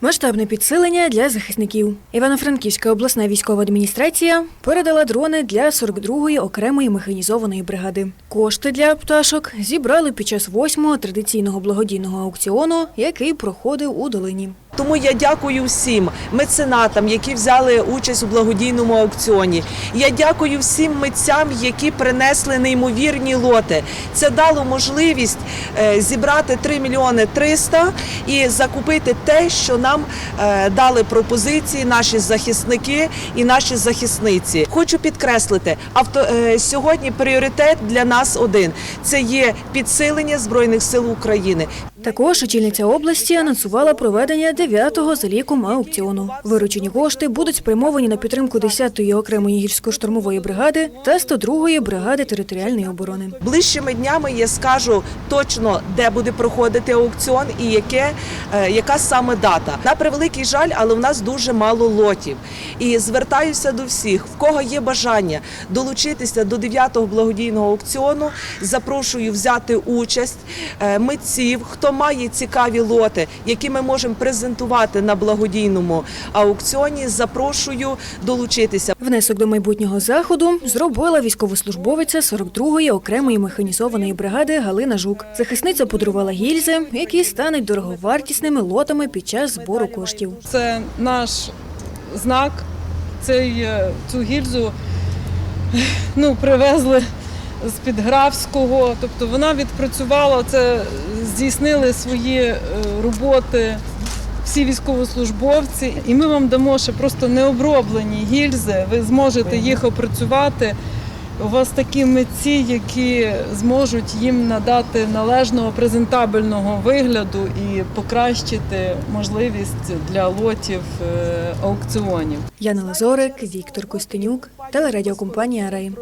Масштабне підсилення для захисників. Івано-Франківська обласна військова адміністрація передала дрони для 42-ї окремої механізованої бригади. Кошти для пташок зібрали під час восьмого традиційного благодійного аукціону, який проходив у долині. Тому я дякую всім меценатам, які взяли участь у благодійному аукціоні. Я дякую всім митцям, які принесли неймовірні лоти. Це дало можливість е, зібрати 3 мільйони 300 і закупити те, що нам е, дали пропозиції наші захисники і наші захисниці. Хочу підкреслити, авто е, сьогодні пріоритет для нас один це є підсилення збройних сил України. Також очільниця області анонсувала проведення 9-го за ліком аукціону. Виручені кошти будуть спрямовані на підтримку 10-ї окремої гірсько-штурмової бригади та 102-ї бригади територіальної оборони. Ближчими днями я скажу точно, де буде проходити аукціон і яке, е, яка саме дата. На превеликий жаль, але в нас дуже мало лотів. І звертаюся до всіх, в кого є бажання долучитися до 9-го благодійного аукціону. Запрошую взяти участь е, митців, хто має цікаві лоти, які ми можемо презентувати на благодійному аукціоні. Запрошую долучитися. Внесок до майбутнього заходу зробила військовослужбовиця 42-ї окремої механізованої бригади Галина Жук. Захисниця подарувала гільзи, які стануть дороговартісними лотами під час збору коштів. Це наш знак. Цей, е, цю гільзу ну, привезли з-під Графського. Тобто вона відпрацювала, це здійснили свої е, роботи всі військовослужбовці. І ми вам дамо ще просто необроблені гільзи. Ви зможете їх опрацювати. У вас такі митці, які зможуть їм надати належного презентабельного вигляду і покращити можливість для лотів е, аукціонів. Яна Лазорик, Віктор Костенюк, телерадіокомпанія Рей.